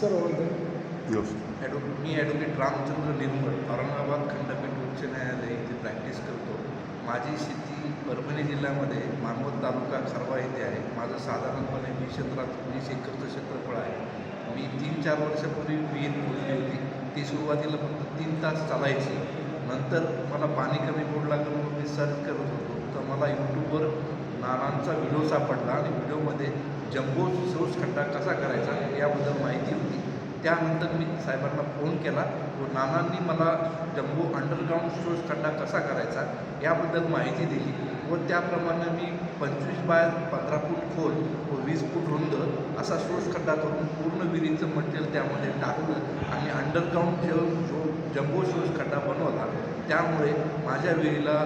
Sir ओळखते मी advocate Ramchandra निर्मळ औरंगाबाद खंडपीठ उच्च न्यायालय इथे प्रॅक्टिस करतो. माझी शेती परभणी जिल्ह्यामध्ये मानवत तालुका खरवा येथे आहे. माझं साधारणपणे वीस क्षेत्रात वीस एकरचं क्षेत्रफळ आहे. मी तीन चार वर्षापूर्वी विहीर खोदली होती. ती सुरुवातीला फक्त तीन तास चालायची. नंतर मला पाणी कमी पडू लागलं मी सर्च करत होतो. तर मला यूट्यूबवर नानांचा व्हिडिओ सापडला आणि व्हिडिओमध्ये जम्बो सोस खड्डा कसा करायचा याबद्दल माहिती होती. त्यानंतर मी साहेबांना फोन केला. व नानांनी मला जम्बो अंडरग्राऊंड स्टोर्स खड्डा कसा करायचा याबद्दल माहिती दिली व त्याप्रमाणे मी पंचवीस बाय पंधरा फूट खोल व वीस फूट रुंद असा स्टोर्स खड्डा करून पूर्ण विहिरीचं मटेरियल त्यामध्ये टाकलं आणि अंडरग्राऊंड जो जो जम्बो त्यामुळे माझ्या विहिरीला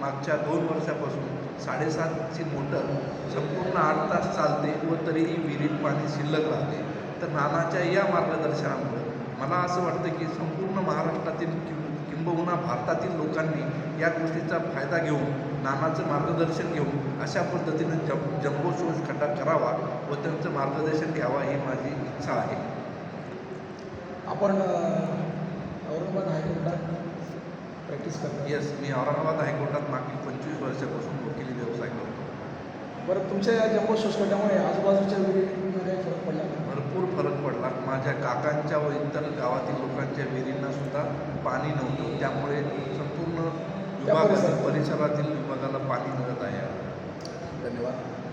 मागच्या दोन वर्षापासून साडेसातची मोटर संपूर्ण आठ तास चालते व तरीही विहिरीत पाणी शिल्लक राहते. तर नानाच्या या मार्गदर्शनामुळे मला असं वाटतं की संपूर्ण महाराष्ट्रातील किं किंबहुना भारतातील लोकांनी या गोष्टीचा फायदा घेऊन नानाचं मार्गदर्शन घेऊन अशा पद्धतीनं जम जम्बो शोज खड्डा करावा व त्यांचं मार्गदर्शन घ्यावा ही माझी इच्छा आहे. आपण औरंगाबाद हायकोर्टात प्रॅक्टिस करता यस मी औरंगाबाद हायकोर्टात मागील पंचवीस वर्षापासून वकिली व्यवसाय करतो. बरं तुमच्या या जम्बो शोषखड्ड्यामुळे आजूबाजूच्या विहिरीमध्ये फरक पडला? भरपूर फरक पडला. माझ्या काकांच्या व इतर गावातील लोकांच्या विहिरींना सुद्धा पाणी नव्हतं. त्यामुळे संपूर्ण परिसरात. परिसरातील विभागाला पाणी मिळत आहे. धन्यवाद.